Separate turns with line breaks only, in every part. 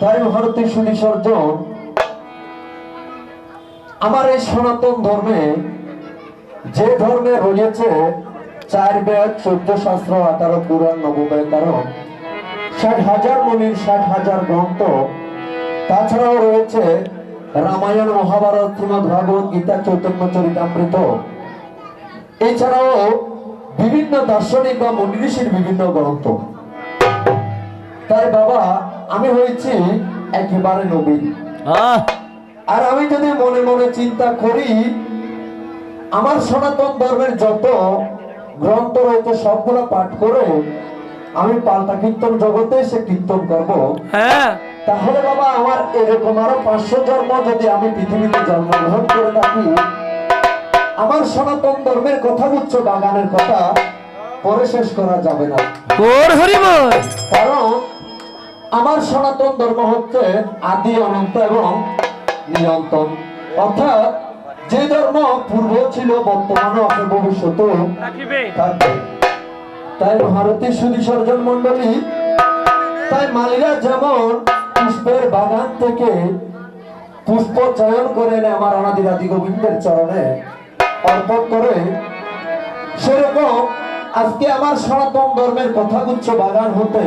তাই ভারতের সুবিসর্জন আমার এই সনাতন ধর্মে যে ধর্মে রয়েছে চার বেদ, চোদ্দ শাস্ত্র, আঠারো পুরাণ নবব্যাকরণ ষাট হাজার মনির, ষাট হাজার গ্রন্থ। তাছাড়াও রয়েছে রামায়ণ, মহাভারত শ্রীমদ ভাগবত গীতা, চৈতন্য, চরিতামৃত। এছাড়াও বিভিন্ন দার্শনিক বা মনীষীর বিভিন্ন গ্রন্থ। তাই বাবা আমি হয়েছি একেবারে নবীন। আর আমি যদি মনে মনে চিন্তা করি আমার সনাতন ধর্মের যত গ্রন্থ রয়েছে সবগুলো পাঠ করে আমি পাল্টা কীর্তন জগতে এসে কীর্তন করব।
হ্যাঁ।
তাহলে বাবা আমার এরকম আরও পাঁচশো জন্ম যদি আমি পৃথিবীতে জন্মগ্রহণ করে থাকি আমার সনাতন ধর্মের কথা উচ্চ বাগানের কথা পরে শেষ করা যাবে না। কারণ আমার সনাতন ধর্ম হচ্ছে আদি অনন্ত এবং নিরন্তন অর্থাৎ যে ধর্ম পূর্ব ছিল বর্তমানে আছে ভবিষ্যতেও তাই ভারতীয় সুবিসর্জন মন্ডলী তাই মালিরা যেমন পুষ্পের বাগান থেকে পুষ্প চয়ন করে এনে আমার অনাদির আদি গোবিন্দের চরণে অর্পণ করে সেরকম আজকে আমার সনাতন ধর্মের কথাগুচ্ছ বাগান হতে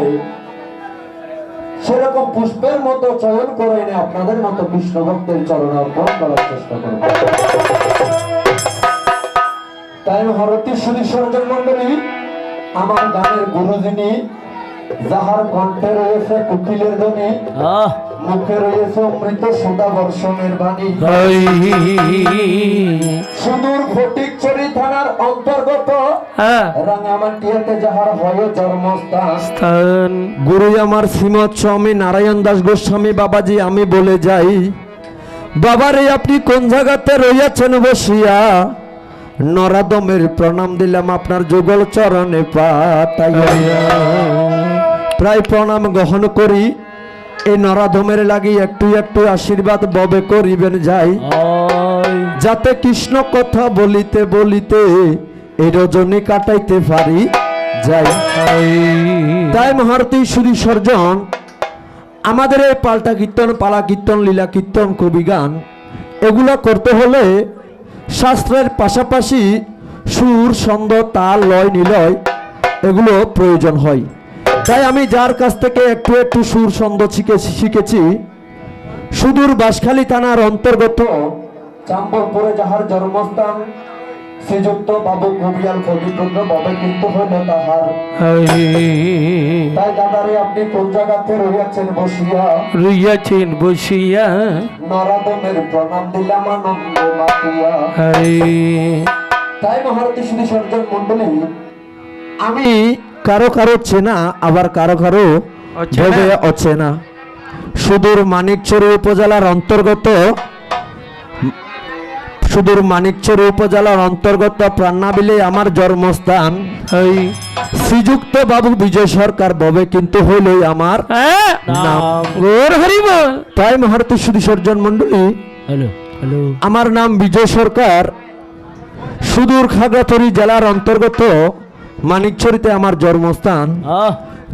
সেরকম পুষ্পের মতো চয়ন করে এনে আপনাদের মতো কৃষ্ণ ভক্তের চরণে অর্পণ করার চেষ্টা করব। তাই হরতী শ্রী সঞ্জন মন্ডলী আমার গানের গুরুজিনী, যাহার কণ্ঠে রয়েছে কুকিলের ধ্বনি মুখে রয়েছে অমৃত সুদা বর্ষণের বাণী। সুদূর ফটিকছড়ি থানার অন্তর্গত
হ্যাঁ।
রাঙামাটিয়াতে যাহার হয় জন্মস্থান।
গুরু আমার শ্রীমৎ স্বামী নারায়ণ দাস গোস্বামী বাবাজি আমি বলে যাই বাবারে আপনি কোন জায়গাতে রইয়াছেন বসিয়া? নরাদমের প্রণাম দিলাম আপনার যুগল চরণে পাতাইয়া প্রায় প্রণাম গ্রহণ করি। এই নরাধমের লাগি একটু একটু আশীর্বাদ ববে করিবেন যাই। যাতে কৃষ্ণ কথা বলিতে বলিতে এই রজনী কাটাইতে পারি যাই। তাই মহারতী সুদী সর্জন আমাদের এই পাল্টা কীর্তন পালা কীর্তন লীলা কীর্তন কবি গান এগুলো করতে হলে শাস্ত্রের পাশাপাশি সুর ছন্দ তাল লয় নিলয় এগুলো প্রয়োজন হয়। তাই আমি যার কাছ থেকে একটু একটু সুর ছন্দ শিখেছি শিখেছি সুদূর বাঁশখালী থানার অন্তর্গত
চাম্পলপুরে যাহার জন্মস্থান শ্রীযুক্ত বাবু কবিয়াল কবিপুত্র বাবা কিন্তু হইল তাহার। তাই দাদারে আপনি কোন জায়গাতে রইয়াছেন বসিয়া?
রুইয়াছেন বসিয়া।
নরাদমের প্রণাম দিলাম আনন্দ মাতিয়া।
তাই মহারতী শ্রী সর্জন মন্ডলী আমি কারও কারও চেনা আবার কারও কারও
অচেনা।
সুদূর মানিকচুরি উপজেলার অন্তর্গত সুদূর মানিকচুরি উপজেলার অন্তর্গত প্রান্নাবিলে আমার জন্মস্থান।
ওই
শ্রীযুক্ত বাবু বিজয় সরকার ববে কিন্তু হইলই আমার নাম। তাই মহারতী শ্রী সর্জন মন্ডলী আমার নাম বিজয় সরকার। সুদূর খাগড়াছড়ি জেলার অন্তর্গত মানিকছড়িতে আমার জন্মস্থান।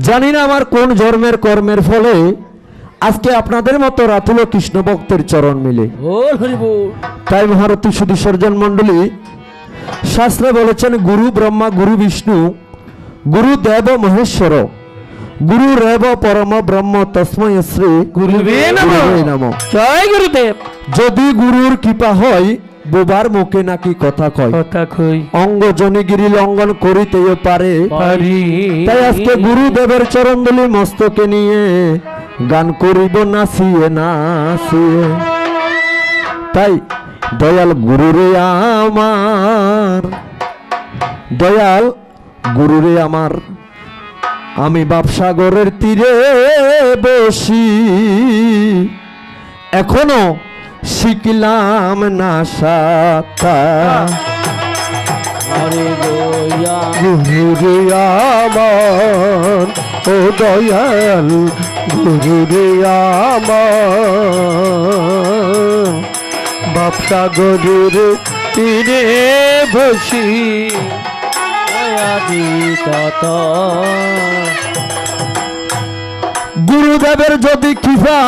জানি না আমার কোন জন্মের কর্মের ফলে আজকে আপনাদের মতো রাতুল কৃষ্ণ ভক্তের চরণ মিলে। তাই মহারতী সুদী সর্জন মণ্ডলী শাস্ত্রে বলেছেন গুরু ব্রহ্মা গুরু বিষ্ণু গুরু দেব মহেশ্বর গুরু রেব পরম ব্রহ্ম তস্ময় শ্রী
গুরু নমঃ। জয় গুরুদেব।
যদি গুরুর কৃপা হয় বোবার মুখে নাকি কথা কয়?
কথা কই
অঙ্গ জনিগিরি লঙ্ঘন করিতেও পারে।
পারি।
তাই আজকে গুরুদেবের চরণদলি মস্তকে নিয়ে গান করিব নাচিয়ে নাচিয়ে তাই দয়াল গুরুরে আমার দয়াল গুরুরে আমার আমি বাপসাগরের তীরে বসি। এখনও শিখলাম না সাতা গুরুরে আমার ও দয়াল গুরুরে আমার। বাপসা গরুর তীরে বসি। গুরু গুরুদেবের যদি কৃপা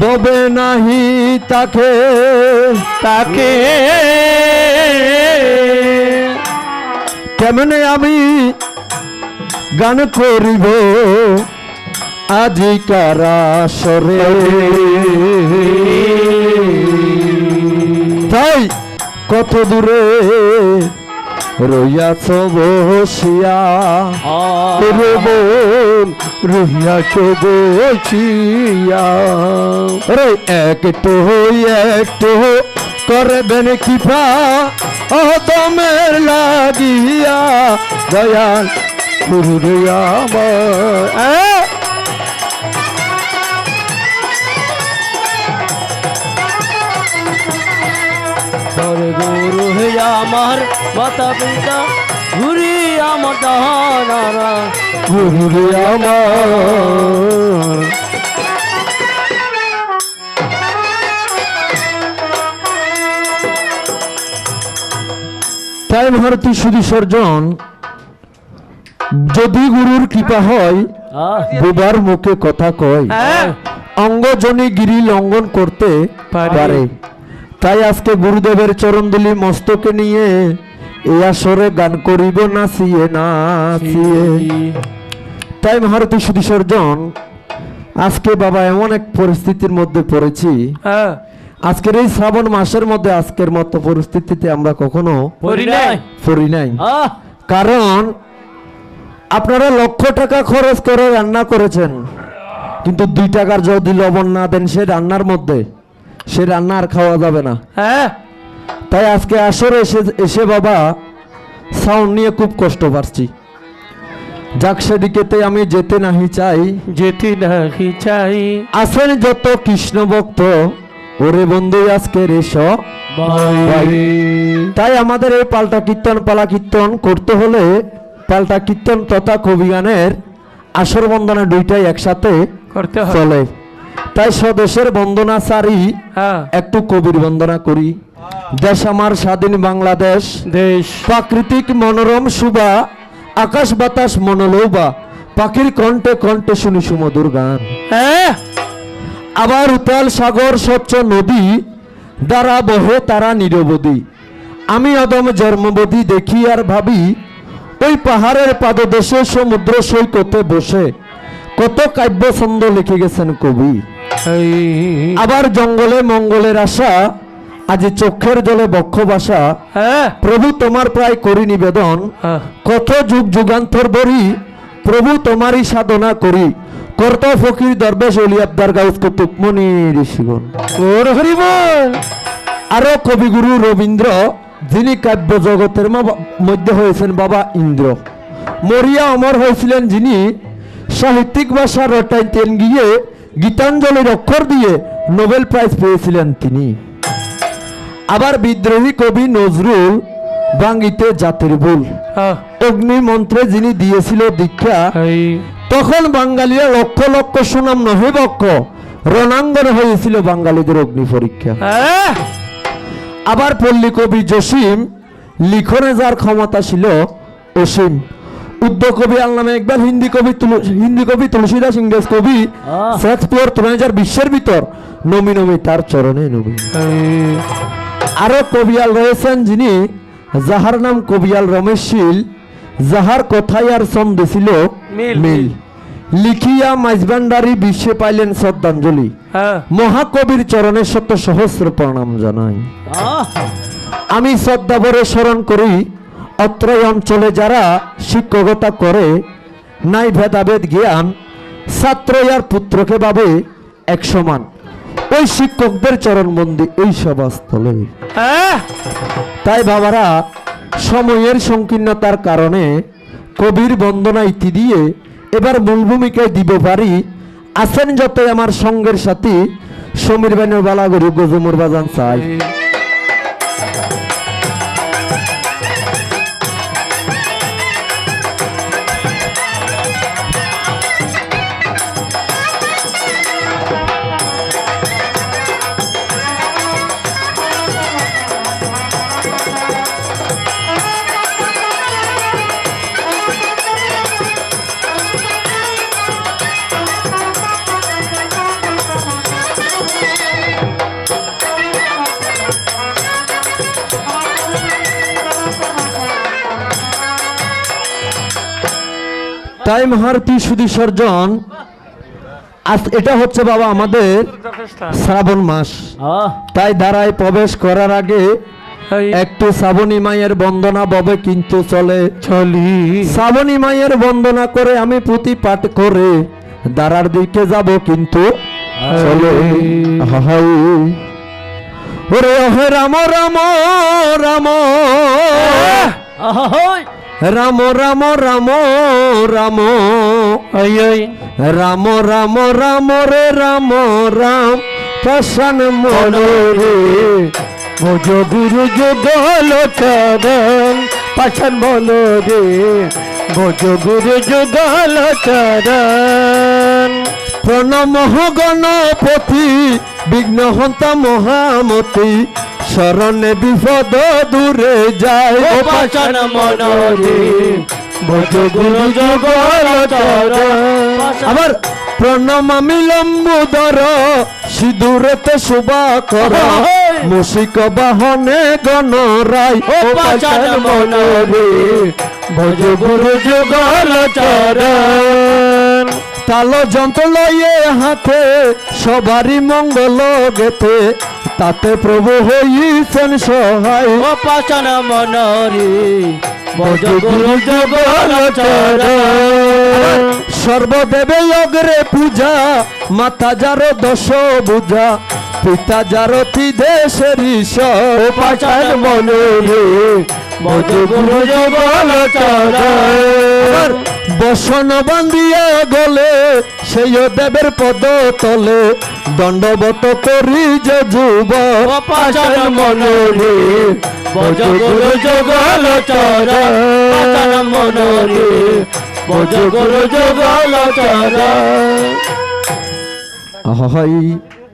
দবে নাহি তাকে
তাকে
কেমনে আমি গান করিব? আজিকার আসরে। তাই কত দূরে রইয়াছ বসিয়া বোন রহিয়াছ বসিয়া রে একটু একটু করবেন কৃপা ও দমের লাগিয়া। দয়াল, গুরু আমার।
গুরু হে আমার মাতা পিতা ঘুরি আমার দাহানারা
গুরু রে আমার তাই ভারতী সর্জন যদি গুরুর কৃপা হয় বুবার মুখে কথা কয়
হ্যাঁ।
অঙ্গজনী গিরি লঙ্ঘন করতে
পারে।
তাই আজকে গুরুদেবের চরণদুলি মস্তকে নিয়ে এই আসরে গান করিব নাচিয়ে নাচিয়ে। তাই মহারতী শুধু সর্জন আজকে বাবা এমন এক পরিস্থিতির মধ্যে পড়েছি।
হ্যাঁ।
আজকের এই শ্রাবণ মাসের মধ্যে আজকের মতো পরিস্থিতিতে আমরা কখনো
পড়ি নাই।
কারণ আপনারা লক্ষ টাকা খরচ করে রান্না করেছেন কিন্তু দুই টাকার যদি লবণ না দেন সে রান্নার মধ্যে। সে রান্না আর খাওয়া যাবে না।
হ্যাঁ?
তাই আজকে আসরে এসে এসে বাবা সাউন্ড নিয়ে খুব কষ্ট পাচ্ছি যাক সেদিকেতে আমি যেতে নাহি চাই।
যেতে নাহি চাই।
আছেন যত কৃষ্ণ ভক্ত ওরে বন্ধু আজকে রেশ তাই আমাদের এই পাল্টা কীর্তন পালা কীর্তন করতে হলে পাল্টা কীর্তন তথা কবি গানের আসর বন্দনা দুইটাই একসাথে
করতে
চলে। তাই স্বদেশের বন্দনা সারি
হ্যাঁ।
একটু কবির বন্দনা করি। দেশ আমার স্বাধীন বাংলাদেশ।
দেশ।
প্রাকৃতিক মনোরম শুভা আকাশ বাতাস মনোলোবা পাখির কণ্ঠে কণ্ঠে শুনি সুমধুর গান।
হ্যাঁ।
আবার উতাল সাগর স্বচ্ছ নদী দ্বারা বহে তারা নিরবধি। আমি অদম জন্মবধি দেখি আর ভাবি ওই পাহাড়ের পাদদেশে সমুদ্র সৈকতে বসে। কত কাব্য ছন্দ লিখে গেছেন কবি। আবার জঙ্গলে মঙ্গলের আশা আজ চোখের জলে বক্ষ বাসা।
হ্যাঁ।
প্রভু তোমার প্রায় করি নিবেদন।
হ্যাঁ।
কত যুগ যুগান্তর বরি প্রভু তোমারই সাধনা করি। কর্ত ফকির দরবেশ অলি আবদার গাউস কুতুকমণি ঋষিগণ।
ওর হরি বল।
আরও কবিগুরু রবীন্দ্র যিনি কাব্য জগতের মধ্যে হয়েছেন বাবা ইন্দ্র। মরিয়া অমর হয়েছিলেন যিনি সাহিত্যিক ভাষা রটাইতেন গিয়ে গীতাঞ্জলির অক্ষর দিয়ে নোবেল প্রাইজ পেয়েছিলেন তিনি। আবার বিদ্রোহী কবি নজরুল বাঙ্গিতে জাতির ভুল।
হ্যাঁ
অগ্নি মন্ত্রে যিনি দিয়েছিল দীক্ষা তখন বাঙালিরা লক্ষ লক্ষ সুনাম নহে বক্ষ রণাঙ্গন হয়েছিল বাঙালিদের অগ্নি পরীক্ষা। আবার পল্লী কবি জসিম লিখনে যার ক্ষমতা ছিল অসীম। উদ্ধ কবি আল নামে একবার হিন্দি কবি হিন্দি কবি তুলসীদাস ইংরেজ কবি শেক্সপিয়র তিন হাজার বিশ্বের ভিতর। নমি নমি তার চরণে নবী আরও কবিয়াল রয়েছেন যিনি যাহার নাম কবিয়াল রমেশ শীল যাহার কথাই আর ছন্দে ছিল
মিল।
লিখিয়া মাইজবান্ডারি বিশ্বে পাইলেন শ্রদ্ধাঞ্জলি।
হ্যাঁ।
মহাকবির চরণে শত সহস্র প্রণাম জানাই। আমি শ্রদ্ধাভরে স্মরণ করি অত্র অঞ্চলে যারা শিক্ষকতা করে নাই ভেদাভেদ জ্ঞান ছাত্র আর পুত্রকে ভাবে এক সমান। ওই শিক্ষকদের চরণবন্দি এই সভাস্থলে।
হ্যাঁ?
তাই বাবারা সময়ের সংকীর্ণতার কারণে কবির বন্দনা ইতি দিয়ে এবার মূল ভূমিকায় দিব পারি। আছেন যত আমার সঙ্গের সাথী সমীর বেনের বালাগরু গজমুর বাজান চাই
এই
তাই মহারতী সুধী সর্জন। আজ এটা হচ্ছে বাবা আমাদের শ্রাবণ মাস। তাই দ্বারায় প্রবেশ করার আগে একটু শ্রাবণী মায়ের বন্দনা ববে কিন্তু চলে।
চলি।
শ্রাবণী মায়ের বন্দনা করে আমি পুঁথি পাঠ করে দ্বারার দিকে যাব কিন্তু চলে। হাই। ওরে ওহে রাম রাম রাম। রাম রাম রাম রাম রাম রাম রাম রে, রাম রাম। প্রসন্ন মনোরে
ভোজ গুরু যুগল চরণ পাশন বলো রে। ভোজ গুরু যুগল চরণ
প্রণম গণপতি বিঘ্নহন্তা মহামতি শরণে বিপদ দূরে যায়।
ও পাশন মনোরে ভোজ গুরু যুগল চরণ
আবার প্রণম আমি লম্বুদর সিঁদুরেতে শোভা কর। মুশিক বাহনে গণ রায়।
ও পাশন মনোরে ভোজ গুরু যুগল চরণ
তালো যন্ত্র লইয়ে হাতে সবারই মঙ্গল গেতে। তাতে প্রভু হইছেন সহায়।
ও পাচন মনরে
সর্বদেবে অগ্রে পূজা মাতা যার দশ বুঝা পিতা যারতি দেশের ঈশ্বর
পাচন মনরে গুরু যুগল চরণ
বসন বান্ধিয়া গলে সেই দেবের পদ তলে। দণ্ডবত করি যে যুব
মনরে। যুগল যুগল
হয়